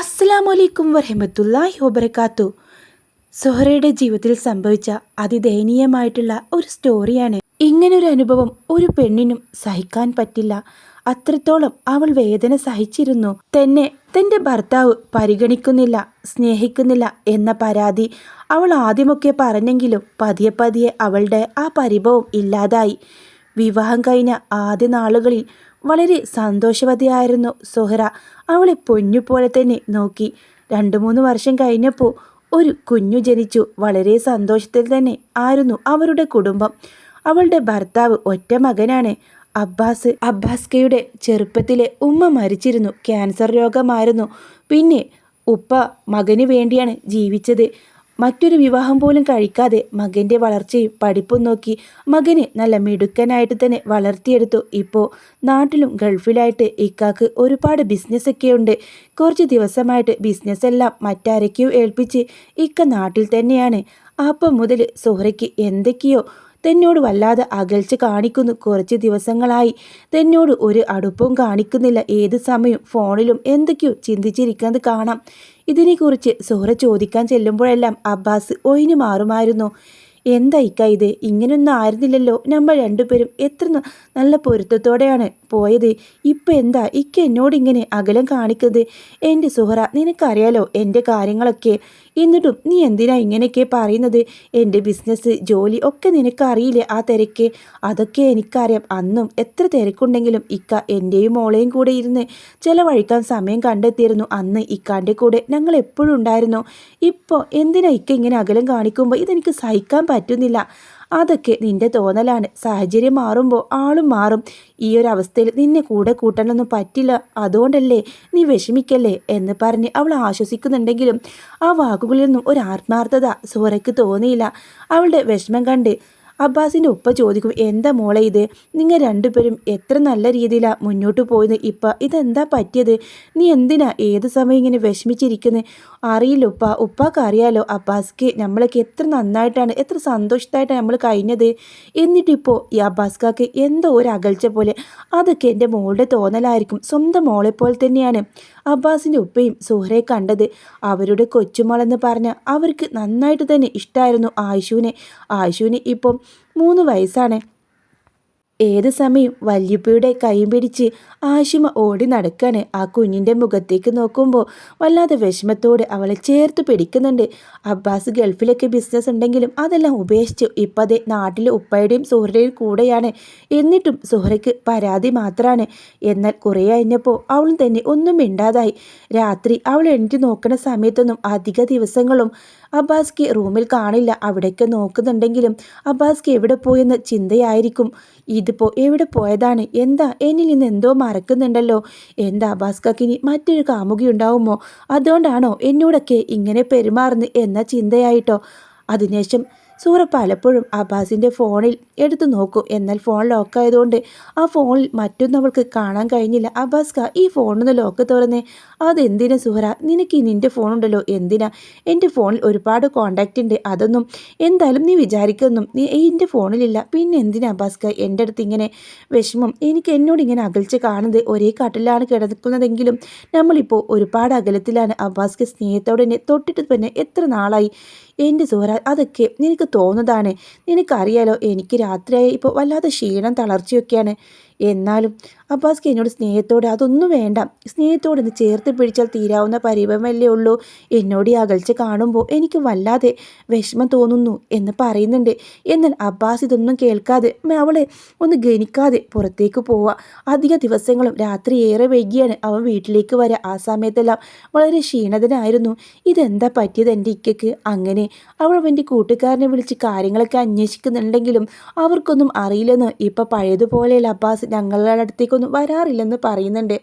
അസ്സലാമലൈക്കും വരഹമത്തല്ലാഹി വബർക്കാത്തു സൊഹറയുടെ ജീവിതത്തിൽ സംഭവിച്ച അതിദയനീയമായിട്ടുള്ള ഒരു സ്റ്റോറിയാണ്. ഇങ്ങനൊരു അനുഭവം ഒരു പെണ്ണിനും സഹിക്കാൻ പറ്റില്ല. അത്രത്തോളം അവൾ വേദന സഹിച്ചിരുന്നു. തന്നെ തന്റെ ഭർത്താവ് പരിഗണിക്കുന്നില്ല സ്നേഹിക്കുന്നില്ല എന്ന പരാതി അവൾ ആദ്യമൊക്കെ പറഞ്ഞെങ്കിലും പതിയെ പതിയെ അവളുടെ ആ പരിഭവം ഇല്ലാതായി. വിവാഹം കഴിഞ്ഞ ആദ്യ നാളുകളിൽ വളരെ സന്തോഷവതിയായിരുന്നു സുഹറ. അവളെ പൊന്നുപോലെ തന്നെ നോക്കി. രണ്ടു മൂന്ന് വർഷം കഴിഞ്ഞപ്പോൾ ഒരു കുഞ്ഞു ജനിച്ചു. വളരെ സന്തോഷത്തിൽ തന്നെ ആയിരുന്നു അവരുടെ കുടുംബം. അവളുടെ ഭർത്താവ് ഒറ്റ മകനാണ്. അബ്ബാസ് അബ്ബാസ്കയുടെ ചെറുപ്പത്തിലെ ഉമ്മ മരിച്ചിരുന്നു. ക്യാൻസർ രോഗമായിരുന്നു. പിന്നെ ഉപ്പ മകന് വേണ്ടിയാണ് ജീവിച്ചത്. മറ്റൊരു വിവാഹം പോലും കഴിക്കാതെ മകന്റെ വളർച്ചയും പഠിപ്പും നോക്കി മകനെ നല്ല മിടുക്കനായിട്ട് തന്നെ വളർത്തിയെടുത്തു. ഇപ്പോൾ നാട്ടിലും ഗൾഫിലായിട്ട് ഇക്കാക്ക് ഒരുപാട് ബിസിനസ്സൊക്കെ ഉണ്ട് കുറച്ച് ദിവസമായിട്ട് ബിസിനസ് എല്ലാം മറ്റാരൊക്കെയോ ഏൽപ്പിച്ച് ഇക്ക നാട്ടിൽ തന്നെയാണ്. അപ്പം മുതൽ സുഹറയ്ക്ക് എന്തൊക്കെയോ തന്നോട് വല്ലാതെ അകൽച്ച കാണിക്കുന്നു. കുറച്ച് ദിവസങ്ങളായി തന്നോട് ഒരു അടുപ്പവും കാണിക്കുന്നില്ല. ഏത് സമയം ഫോണിലും എന്തൊക്കെയോ ചിന്തിച്ചിരിക്കുന്നത് കാണാം. ഇതിനെക്കുറിച്ച് സുഹറ ചോദിക്കാൻ ചെല്ലുമ്പോഴെല്ലാം അബ്ബാസ് ഒഴിഞ്ഞു മാറുമായിരുന്നു. എന്തായിക്ക ഇത്? ഇങ്ങനൊന്നും ആയിരുന്നില്ലല്ലോ. നമ്മൾ രണ്ടുപേരും എത്ര നല്ല പൊരുത്തത്തോടെയാണ് പോയത്. ഇപ്പം എന്താ ഇക്ക എന്നോട് ഇങ്ങനെ അകലം കാണിക്കുന്നത്? എന്റെ സുഹറ നിനക്കറിയാലോ എന്റെ കാര്യങ്ങളൊക്കെ. എന്നിട്ടും നീ എന്തിനാ ഇങ്ങനെയൊക്കെ പറയുന്നത്? എന്റെ ബിസിനസ് ജോലി ഒക്കെ നിനക്കറിയില്ലേ ആ തിരക്ക്? അതൊക്കെ എനിക്കറിയാം. അന്നും എത്ര തിരക്കുണ്ടെങ്കിലും ഇക്ക എന്റെയും മോളെയും കൂടെ ഇരുന്ന് ചിലവഴിക്കാൻ സമയം കണ്ടെത്തിയിരുന്നു. അന്ന് ഇക്കാന്റെ കൂടെ ഞങ്ങൾ എപ്പോഴും ഉണ്ടായിരുന്നു. ഇപ്പോൾ എന്തിനാ ഇക്ക ഇങ്ങനെ അകലം കാണിക്കുമ്പോൾ ഇതെനിക്ക് സഹിക്കാൻ പറ്റുന്നില്ല? അതൊക്കെ നിന്റെ തോന്നലാണ്. സാഹചര്യം മാറുമ്പോൾ ആളും മാറും. ഈ ഒരു അവസ്ഥയിൽ നിന്നെ കൂടെ കൂട്ടണമെന്നും പറ്റില്ല. അതുകൊണ്ടല്ലേ നീ വിഷമിക്കല്ലേ എന്ന് പറഞ്ഞ് അവൾ ആശ്വസിക്കുന്നുണ്ടെങ്കിലും ആ വാക്കുകളിൽ നിന്നും ഒരു ആത്മാർത്ഥത സൂറയ്ക്ക് തോന്നിയില്ല. അവളുടെ വിഷമം കണ്ട് അബ്ബാസിന്റെ ഉപ്പ ചോദിക്കും എന്താ മോളെ ഇത്? നിങ്ങൾ രണ്ടുപേരും എത്ര നല്ല രീതിയിലാണ് മുന്നോട്ട് പോയത്? ഇപ്പം ഇതെന്താ പറ്റിയത്? നീ എന്തിനാ ഏത് സമയം ഇങ്ങനെ വിഷമിച്ചിരിക്കുന്നത് അറിയില്ല ഉപ്പ ഉപ്പാക്ക് അറിയാലോ അബ്ബാസ്ക്ക് നമ്മളൊക്കെ എത്ര നന്നായിട്ടാണ് എത്ര സന്തോഷത്തായിട്ടാണ് നമ്മൾ കഴിഞ്ഞത്. എന്നിട്ടിപ്പോൾ ഈ അബ്ബാസ്ക്കാക്ക് എന്തോ ഒരു അകൽച്ച പോലെ. അതൊക്കെ എന്റെ മോളുടെ തോന്നലായിരിക്കും സ്വന്തം മോളെ മോളെപ്പോലെ തന്നെയാണ് അബ്ബാസിന്റെ ഉപ്പയും സുഹറെ കണ്ടത്. അവരുടെ കൊച്ചുമോളെന്ന് പറഞ്ഞ അവർക്ക് നന്നായിട്ട് തന്നെ ഇഷ്ടമായിരുന്നു ആയിഷുവിനെ. ആയിഷുവിനെ ഇപ്പം മൂന്ന് വയസ്സാണ്. ഏത് സമയം വല്യപ്പയുടെ കൈയും പിടിച്ച് ആശിമ ഓടി നടക്കാണ് ആ കുഞ്ഞിന്റെ മുഖത്തേക്ക് നോക്കുമ്പോൾ വല്ലാതെ വിഷമത്തോടെ അവളെ ചേർത്ത് പിടിക്കുന്നുണ്ട്. അബ്ബാസ് ഗൾഫിലൊക്കെ ബിസിനസ് ഉണ്ടെങ്കിലും അതെല്ലാം ഉപേക്ഷിച്ച് ഇപ്പം അതേ നാട്ടിലെ ഉപ്പയുടെയും സുഹറയുടെയും കൂടെയാണ്. എന്നിട്ടും സുഹറയ്ക്ക് പരാതി മാത്രമാണ് എന്നാൽ കുറേ കഴിഞ്ഞപ്പോൾ അവളും തന്നെ ഒന്നും മിണ്ടാതായി. രാത്രി അവൾ എണീറ്റ് നോക്കുന്ന സമയത്തൊന്നും അധിക ദിവസങ്ങളും അബ്ബാസ്ക്ക് റൂമിൽ കാണില്ല. അവിടേക്ക് നോക്കുന്നുണ്ടെങ്കിലും അബ്ബാസ്ക്ക് എവിടെ പോയെന്ന് ചിന്തയായിരിക്കും. ഇതിപ്പോൾ എവിടെ പോയതാണ്? എന്താ? എന്നിൽ നിന്ന് എന്തോ മറക്കുന്നുണ്ടല്ലോ. എന്താ അബ്ബാസ്ക്കിനി മറ്റൊരു കാമുകി ഉണ്ടാവുമോ? അതുകൊണ്ടാണോ എന്നോടൊക്കെ ഇങ്ങനെ പെരുമാറുന്നു എന്ന ചിന്തയായിട്ടോ? അതിനുശേഷം സൂറ പലപ്പോഴും അബ്ബാസിന്റെ ഫോണിൽ എടുത്തു നോക്കും. എന്നാൽ ഫോൺ ലോക്കായതുകൊണ്ട് ആ ഫോണിൽ മറ്റൊന്നും അവൾക്ക് കാണാൻ കഴിഞ്ഞില്ല. അബ്ബാസ്ക ഈ ഫോണിന്ന് ലോക്ക് തുറന്നേ. അതെന്തിനാ സുഹറ? നിനക്ക് നിന്റെ ഫോണുണ്ടല്ലോ. എന്തിനാ? എന്റെ ഫോണിൽ ഒരുപാട് കോണ്ടാക്റ്റ് ഉണ്ട്. അതൊന്നും എന്തായാലും നീ വിചാരിക്കുന്നു നീ എന്റെ ഫോണിലില്ല. പിന്നെ എന്തിനാ അബ്ബാസ്ക എന്റെ അടുത്ത് ഇങ്ങനെ വിഷമം? എനിക്ക് എന്നോട് ഇങ്ങനെ അകൽച്ച് കാണുന്നത് ഒരേ കാട്ടിലാണ് കിടക്കുന്നതെങ്കിലും നമ്മളിപ്പോൾ ഒരുപാട് അകലത്തിലാണ് അബ്ബാസ്ക്ക് സ്നേഹത്തോടെ തന്നെ തൊട്ടിട്ട് തന്നെ എത്ര നാളായി? എന്റെ സുഹറ അതൊക്കെ നിനക്ക് തോന്നുന്നതാണ്. നിനക്കറിയാലോ എനിക്ക് രാത്രിയായി ഇപ്പോൾ വല്ലാതെ ക്ഷീണം തളർച്ചയൊക്കെയാണ്. എന്നാലും അബ്ബാസ്ക്ക് എന്നോട് സ്നേഹത്തോടെ അതൊന്നും വേണ്ട. സ്നേഹത്തോടെ ഒന്ന് ചേർത്ത് പിടിച്ചാൽ തീരാവുന്ന പരിഭവമല്ലേ ഉള്ളൂ. എന്നോട് ഈ അകൽച്ച കാണുമ്പോൾ എനിക്ക് വല്ലാതെ വിഷമം തോന്നുന്നു എന്ന് പറയുന്നുണ്ട്. എന്നാൽ അബ്ബാസ് ഇതൊന്നും കേൾക്കാതെ അവളെ ഒന്ന് ഗണിക്കാതെ പുറത്തേക്ക് പോവുക അധിക ദിവസങ്ങളും രാത്രി ഏറെ വൈകിയാണ് അവൻ വീട്ടിലേക്ക് വരിക ആ സമയത്തെല്ലാം വളരെ ക്ഷീണതനായിരുന്നു. ഇതെന്താ പറ്റിയത് എന്റെ ഇക്കയ്ക്ക് അങ്ങനെ അവൾ അവന്റെ കൂട്ടുകാരനെ വിളിച്ച് കാര്യങ്ങളൊക്കെ അന്വേഷിക്കുന്നുണ്ടെങ്കിലും അവർക്കൊന്നും അറിയില്ലെന്ന് ഇപ്പം പഴയതുപോലെയല്ല അബ്ബാസ്. ഞങ്ങളുടെ അടുത്തേക്കൊന്നും വരാറില്ലെന്ന് പറയുന്നുണ്ട്.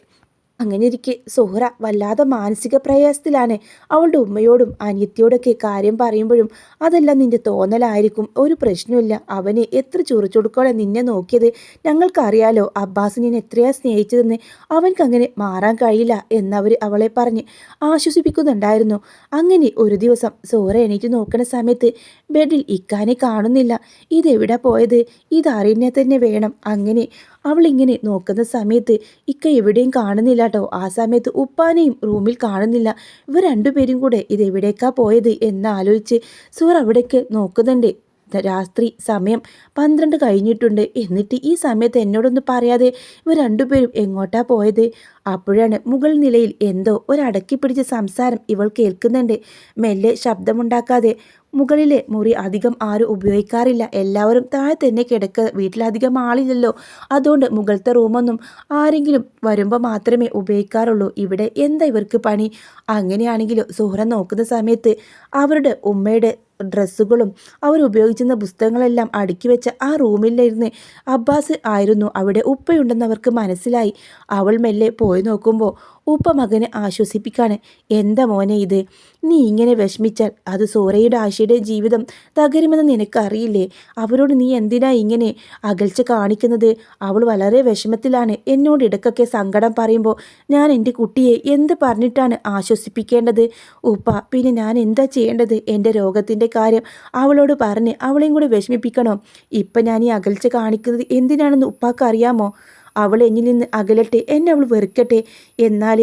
അങ്ങനെ ഇരിക്കെ സുഹറ വല്ലാതെ മാനസിക പ്രയാസത്തിലാണ്. അവളുടെ ഉമ്മയോടും അനിയത്തിയോടൊക്കെ കാര്യം പറയുമ്പോഴും അതെല്ലാം നിന്റെ തോന്നലായിരിക്കും. ഒരു പ്രശ്നമില്ല അവനെ എത്ര ചൊറിച്ചൊടുക്കോടെ നിന്നെ നോക്കിയത്? ഞങ്ങൾക്കറിയാലോ അബ്ബാസ് നിന്നെ എത്രയാ സ്നേഹിച്ചതെന്ന്. അവൻക്ക് അങ്ങനെ മാറാൻ കഴിയില്ല എന്നവർ അവളെ പറഞ്ഞ് ആശ്വസിപ്പിക്കുന്നുണ്ടായിരുന്നു. അങ്ങനെ ഒരു ദിവസം സുഹറ എണീറ്റ് നോക്കുന്ന സമയത്ത് ബെഡിൽ ഇക്കാനെ കാണുന്നില്ല. ഇതെവിടെ പോയത്? ഇതറിഞ്ഞാൽ തന്നെ വേണം. അങ്ങനെ അവളിങ്ങനെ നോക്കുന്ന സമയത്ത് ഇക്ക എവിടെയും കാണുന്നില്ല കേട്ടോ ആ സമയത്ത് ഉപ്പാനെയും റൂമിൽ കാണുന്നില്ല. ഇവർ രണ്ടുപേരും കൂടെ ഇതെവിടേക്കാ പോയത് എന്നാലോചിച്ച് സൂർ അവിടേക്ക് നോക്കുന്നുണ്ട്. രാത്രി സമയം പന്ത്രണ്ട് കഴിഞ്ഞിട്ടുണ്ട്. എന്നിട്ട് ഈ സമയത്ത് എന്നോടൊന്ന് പറയാതെ ഇവർ രണ്ടുപേരും എങ്ങോട്ടാ പോയത്? അപ്പോഴാണ് മുകൾ നിലയിൽ എന്തോ ഒരടക്കി പിടിച്ച സംസാരം ഇവൾ കേൾക്കുന്നുണ്ട്. മെല്ലെ ശബ്ദമുണ്ടാക്കാതെ മുകളിലെ മുറി അധികം ആരും ഉപയോഗിക്കാറില്ല. എല്ലാവരും താഴെ തന്നെ കിടക്ക വീട്ടിലധികം ആളില്ലല്ലോ. അതുകൊണ്ട് മുകളിലത്തെ റൂമൊന്നും ആരെങ്കിലും വരുമ്പോൾ മാത്രമേ ഉപയോഗിക്കാറുള്ളൂ. ഇവിടെ എന്താ ഇവർക്ക് പണി? അങ്ങനെയാണെങ്കിലും? സുഹറ നോക്കുന്ന സമയത്ത് അവരുടെ ഉമ്മയുടെ ഡ്രസ്സുകളും അവർ ഉപയോഗിച്ചിരുന്ന പുസ്തകങ്ങളെല്ലാം അടുക്കി വെച്ച ആ റൂമിലിരുന്ന് അബ്ബാസ് ആയിരുന്നു അവിടെ ഉപ്പയുണ്ടെന്ന് അവർക്ക് മനസ്സിലായി. അവൾ മെല്ലെ പോയി നോക്കുമ്പോൾ ഉപ്പ മകനെ ആശ്വസിപ്പിക്കാണ്. എന്താ മോനെ ഇത്? നീ ഇങ്ങനെ വിഷമിച്ചാൽ അത് സൂറയുടെ ആശയുടെ ജീവിതം തകരുമെന്ന് നിനക്കറിയില്ലേ? അവരോട് നീ എന്തിനാ ഇങ്ങനെ അകൽച്ച കാണിക്കുന്നത്? അവൾ വളരെ വിഷമത്തിലാണ്. എന്നോട് ഇടക്കൊക്കെ സങ്കടം പറയുമ്പോൾ ഞാൻ എന്റെ കുട്ടിയെ എന്ത് പറഞ്ഞിട്ടാണ് ആശ്വസിപ്പിക്കേണ്ടത്? ഉപ്പ പിന്നെ ഞാൻ എന്താ ചെയ്യേണ്ടത്? എന്റെ രോഗത്തിന്റെ കാര്യം അവളോട് പറഞ്ഞ് അവളെയും കൂടി വിഷമിപ്പിക്കണോ? ഇപ്പം ഞാൻ ഈ അകൽച്ച കാണിക്കുന്നത് എന്തിനാണെന്ന് ഉപ്പാക്ക് അറിയാമോ? അവൾ എന്നിൽ നിന്ന് അകലട്ടെ എന്നെ അവൾ വെറുക്കട്ടെ എന്നാൽ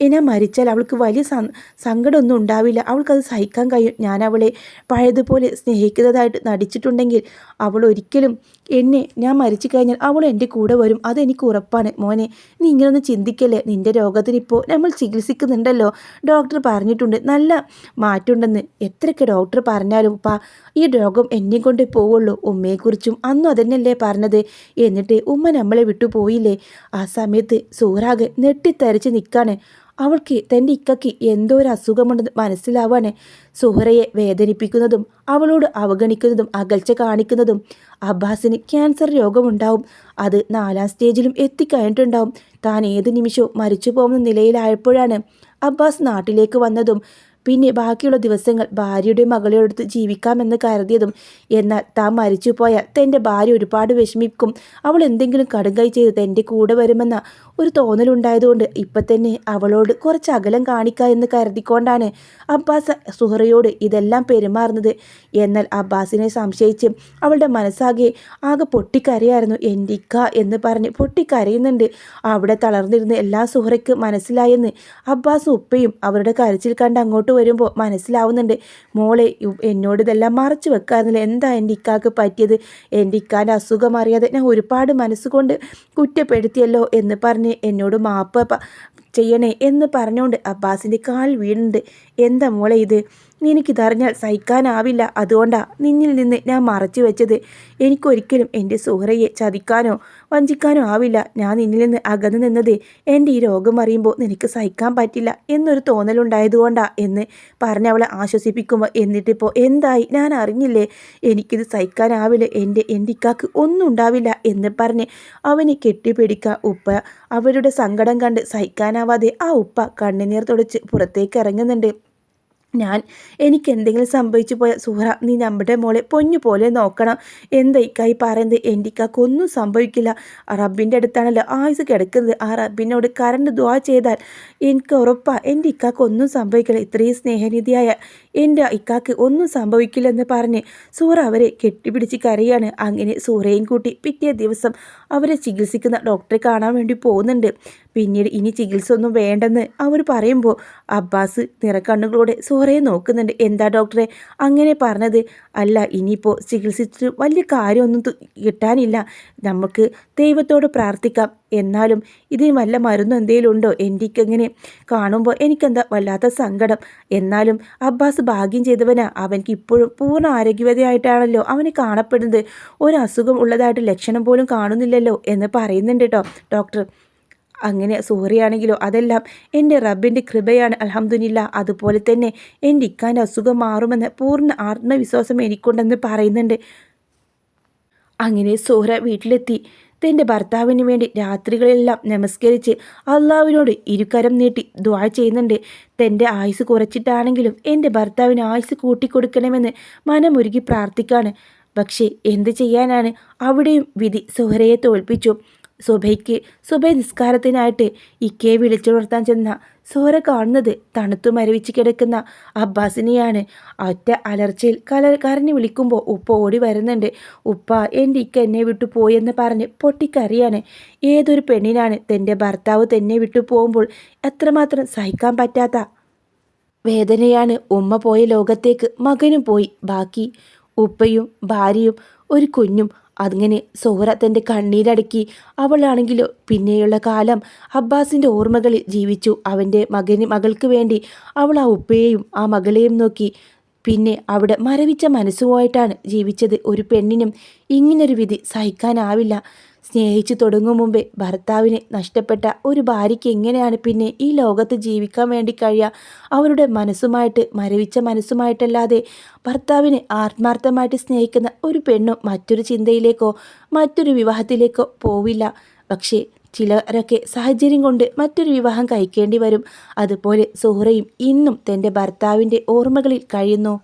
എന്നെ മരിച്ചാൽ അവൾക്ക് വലിയ സങ്കടമൊന്നും ഉണ്ടാവില്ല. അവൾക്കത് സഹിക്കാൻ കഴിയും. ഞാൻ അവളെ പഴയതുപോലെ സ്നേഹിക്കുന്നതായിട്ട് നടിച്ചിട്ടുണ്ടെങ്കിൽ അവൾ ഒരിക്കലും എന്നെ ഞാൻ മരിച്ചു കഴിഞ്ഞാൽ അവൾ എന്റെ കൂടെ വരും. അതെനിക്ക് ഉറപ്പാണ്. മോനെ നീ ഇങ്ങനൊന്നും ചിന്തിക്കല്ലേ? നിന്റെ രോഗത്തിനിപ്പോൾ നമ്മൾ ചികിത്സിക്കുന്നുണ്ടല്ലോ. ഡോക്ടർ പറഞ്ഞിട്ടുണ്ട്. നല്ല മാറ്റമുണ്ടെന്ന്. എത്രയൊക്കെ ഡോക്ടർ പറഞ്ഞാലും പാ ഈ രോഗം എന്നെ കൊണ്ടേ പോവുള്ളൂ. ഉമ്മയെക്കുറിച്ചും അന്നും അതന്നെയല്ലേ പറഞ്ഞത്. എന്നിട്ട് ഉമ്മ നമ്മളെ വിട്ടു പോയില്ലേ ആ സമയത്ത് സൂറാകെ നെട്ടിത്തരച്ച് നിൽക്കാണ് അവൾക്ക് തന്റെ ഇക്കയ്ക്ക് എന്തോ ഒരു അസുഖമുണ്ടെന്ന് മനസ്സിലാവാണ് സുഹറയെ വേദനിപ്പിക്കുന്നതും അവളോട് അവഗണിക്കുന്നതും അകൽച്ച കാണിക്കുന്നതും അബ്ബാസിന് ക്യാൻസർ രോഗമുണ്ടാവും. അത് നാലാം സ്റ്റേജിലും എത്തിക്കഴിഞ്ഞിട്ടുണ്ടാവും. താൻ ഏത് നിമിഷവും മരിച്ചു പോകുന്ന നിലയിലായപ്പോഴാണ് അബ്ബാസ് നാട്ടിലേക്ക് വന്നതും പിന്നെ ബാക്കിയുള്ള ദിവസങ്ങൾ ഭാര്യയുടെ മകളോടൊത്ത് ജീവിക്കാമെന്ന് കരുതിയതും എന്നാൽ താൻ മരിച്ചു പോയാൽ തന്റെ ഭാര്യ ഒരുപാട് വിഷമിക്കും. അവൾ എന്തെങ്കിലും കടുങ്കൈ ചെയ്ത് തന്റെ കൂടെ വരുമെന്ന ഒരു തോന്നലുണ്ടായതുകൊണ്ട് ഇപ്പം തന്നെ അവളോട് കുറച്ച് അകലം കാണിക്കുക എന്ന് കരുതിക്കൊണ്ടാണ് അബ്ബാസ് സുഹറയോട് ഇതെല്ലാം പെരുമാറുന്നത്. എന്നാൽ അബ്ബാസിനെ സംശയിച്ച് അവളുടെ മനസ്സാകെ ആകെ പൊട്ടിക്കരയായിരുന്നു എന്റെ ഇക്ക എന്ന് പറഞ്ഞ് പൊട്ടിക്കരയുന്നുണ്ട്. അവിടെ തളർന്നിരുന്ന എല്ലാ സുഹറയ്ക്ക് മനസ്സിലായെന്ന് അബ്ബാസ് ഉപ്പയും അവരുടെ കരച്ചിൽ കണ്ട് അങ്ങോട്ട് വരുമ്പോൾ മനസ്സിലാവുന്നുണ്ട് മോളെ എന്നോട് ഇതെല്ലാം മറച്ചു വെക്കാറില്ല? എന്താ എന്റെ ഇക്കാക്ക് പറ്റിയത്? എന്റെ ഇക്കാന്റെ അസുഖം അറിയാതെ ഞാൻ ഒരുപാട് മനസ്സുകൊണ്ട് കുറ്റപ്പെടുത്തിയല്ലോ എന്ന് പറഞ്ഞ് എന്നോട് മാപ്പ് ചെയ്യണേ എന്ന് പറഞ്ഞുകൊണ്ട് അബ്ബാസിന്റെ കാൽ വീണുണ്ട്. എന്താ മോളെ ഇത്? എനിക്കിതറിഞ്ഞാൽ സഹിക്കാനാവില്ല. അതുകൊണ്ടാണ് നിന്നിൽ നിന്ന് ഞാൻ മറച്ചു വെച്ചത്. എനിക്കൊരിക്കലും എന്റെ സുഹറയെ ചതിക്കാനോ വഞ്ചിക്കാനോ ആവില്ല. ഞാൻ നിന്നിൽ നിന്ന് അകന്നു നിന്നത്. എന്റെ ഈ രോഗം അറിയുമ്പോൾ നിനക്ക് സഹിക്കാൻ പറ്റില്ല എന്നൊരു തോന്നലുണ്ടായതുകൊണ്ടാ എന്ന് പറഞ്ഞവളെ ആശ്വസിപ്പിക്കുമ്പോൾ എന്നിട്ടിപ്പോൾ എന്തായി? ഞാൻ അറിഞ്ഞില്ലേ? എനിക്കിത് സഹിക്കാനാവില്ല എന്റെ എന്റെ ഇക്കാക്ക് ഒന്നും ഉണ്ടാവില്ല എന്ന് പറഞ്ഞ് അവനെ കെട്ടിപ്പിടിക്കാൻ ഉപ്പ അവരുടെ സങ്കടം കണ്ട് സഹിക്കാനാവാതെ ആ ഉപ്പ കണ്ണുനീർ തുടച്ച് പുറത്തേക്ക് ഇറങ്ങുന്നുണ്ട്. ഞാൻ എനിക്ക് എന്തെങ്കിലും സംഭവിച്ചു പോയ സുഹറ നീ നമ്മുടെ മോളെ പൊഞ്ഞു പോലെ നോക്കണം. എന്തൈക്കായി പറയുന്നത്? എന്റെ ഒന്നും സംഭവിക്കില്ല. റബ്ബിന്റെ അടുത്താണല്ലോ ആയുസ് കിടക്കുന്നത്. ആ റബ്ബിനോട് കറണ്ട് ദ്വാ ചെയ്താൽ എനിക്ക് ഉറപ്പാ എന്റെ ഇക്കാക്ക് സംഭവിക്കില്ല. ഇത്രയും സ്നേഹനിധിയായ എന്റെ ഇക്കാക്ക് ഒന്നും സംഭവിക്കില്ലെന്ന് പറഞ്ഞ് സൂറ അവരെ കെട്ടിപ്പിടിച്ച് കരയാണ്. അങ്ങനെ സൂറയും കൂട്ടി പിറ്റേ ദിവസം അവരെ ചികിത്സിക്കുന്ന ഡോക്ടറെ കാണാൻ വേണ്ടി പോകുന്നുണ്ട്. പിന്നീട് ഇനി ചികിത്സ ഒന്നും വേണ്ടെന്ന് അവർ പറയുമ്പോൾ അബ്ബാസ് നിറക്കണ്ണുകളോടെ സോറയെ നോക്കുന്നുണ്ട്. എന്താ ഡോക്ടറെ? അങ്ങനെ പറഞ്ഞത്. അല്ല ഇനിയിപ്പോൾ ചികിത്സിച്ചിട്ട് വലിയ കാര്യമൊന്നും കിട്ടാനില്ല. നമുക്ക് ദൈവത്തോട് പ്രാർത്ഥിക്കാം. എന്നാലും ഇതിന് വല്ല മരുന്നും എന്തെങ്കിലും ഉണ്ടോ? എനിക്കങ്ങനെ കാണുമ്പോൾ എനിക്കെന്താ വല്ലാത്ത സങ്കടം. എന്നാലും അബ്ബാസ് ഭാഗ്യം ചെയ്തവനാ. അവൻക്ക് ഇപ്പോഴും പൂർണ ആരോഗ്യവതയായിട്ടാണല്ലോ അവന് കാണപ്പെടുന്നത്. ഒരു അസുഖം ഉള്ളതായിട്ട് ലക്ഷണം പോലും കാണുന്നില്ലല്ലോ എന്ന് പറയുന്നുണ്ട് കേട്ടോ ഡോക്ടർ. അങ്ങനെ സൂറിയാണെങ്കിലോ അതെല്ലാം എന്റെ റബ്ബിന്റെ കൃപയാണ്. അലഹമ്മദില്ല അതുപോലെ തന്നെ എന്റെ ഇക്കാന്റെ അസുഖം മാറുമെന്ന് പൂർണ ആത്മവിശ്വാസം എനിക്കുണ്ടെന്ന് പറയുന്നുണ്ട്. അങ്ങനെ സൂഹറ വീട്ടിലെത്തി. തന്റെ ഭർത്താവിന് വേണ്ടി രാത്രികളെല്ലാം നമസ്കരിച്ച് അള്ളാവിനോട് ഇരുകരം നീട്ടി ദ്വാ ചെയ്യുന്നുണ്ട്. തന്റെ ആയുസ് കുറച്ചിട്ടാണെങ്കിലും എന്റെ ഭർത്താവിന് ആയുസ് കൂട്ടിക്കൊടുക്കണമെന്ന് മനമൊരുക്കി പ്രാർത്ഥിക്കാണ്. പക്ഷേ എന്ത് ചെയ്യാനാണ്? അവിടെയും വിധി സുഹരയെ തോൽപ്പിച്ചു. സുബൈക്ക് സുബൈ നിസ്കാരത്തിനായിട്ട് ഇക്കയെ വിളിച്ചുണർത്താൻ ചെന്ന സോര കാണുന്നത് തണുത്തു മരവിച്ച് കിടക്കുന്ന അബ്ബാസിനെയാണ് ഒറ്റ അലർച്ചയിൽ കല കരഞ്ഞു വിളിക്കുമ്പോൾ ഉപ്പ ഓടി വരുന്നുണ്ട്. ഉപ്പ എന്റെ ഇക്ക എന്നെ വിട്ടു പോയെന്ന് പറഞ്ഞ് പൊട്ടിക്കറിയാണ് ഏതൊരു പെണ്ണിനാണ് തന്റെ ഭർത്താവ് തന്നെ വിട്ടു പോകുമ്പോൾ എത്രമാത്രം സഹിക്കാൻ പറ്റാത്ത വേദനയാണ്? ഉമ്മ പോയ ലോകത്തേക്ക് മകനും പോയി. ബാക്കി ഉപ്പയും ഭാര്യയും ഒരു കുഞ്ഞും അങ്ങനെ സോഹറ തന്റെ കണ്ണീരടക്കി അവളാണെങ്കിലോ പിന്നെയുള്ള കാലം അബ്ബാസിന്റെ ഓർമ്മകളിൽ ജീവിച്ചു. അവന്റെ മകന് മകൾക്ക് വേണ്ടി അവൾ ആ ഉപ്പയെയും ആ മകളെയും നോക്കി. പിന്നെ അവിടെ മരവിച്ച മനസ്സുമായിട്ടാണ് ജീവിച്ചത് ഒരു പെണ്ണിനും ഇങ്ങനൊരു വിധി സഹിക്കാനാവില്ല. സ്നേഹിച്ചു തുടങ്ങും മുമ്പേ ഭർത്താവിനെ നഷ്ടപ്പെട്ട ഒരു ഭാര്യയ്ക്ക് എങ്ങനെയാണ് പിന്നെ ഈ ലോകത്ത് ജീവിക്കാൻ വേണ്ടി കഴിയുക? അവരുടെ മനസ്സുമായിട്ട് മരവിച്ച മനസ്സുമായിട്ടല്ലാതെ ഭർത്താവിനെ ആത്മാർത്ഥമായിട്ട് സ്നേഹിക്കുന്ന ഒരു പെണ്ണും മറ്റൊരു ചിന്തയിലേക്കോ മറ്റൊരു വിവാഹത്തിലേക്കോ പോവില്ല. പക്ഷേ ചിലരൊക്കെ സാഹചര്യം കൊണ്ട് മറ്റൊരു വിവാഹം കഴിക്കേണ്ടി വരും. അതുപോലെ സുഹറയും ഇന്നും തന്റെ ഭർത്താവിന്റെ ഓർമ്മകളിൽ കഴിയുന്നു.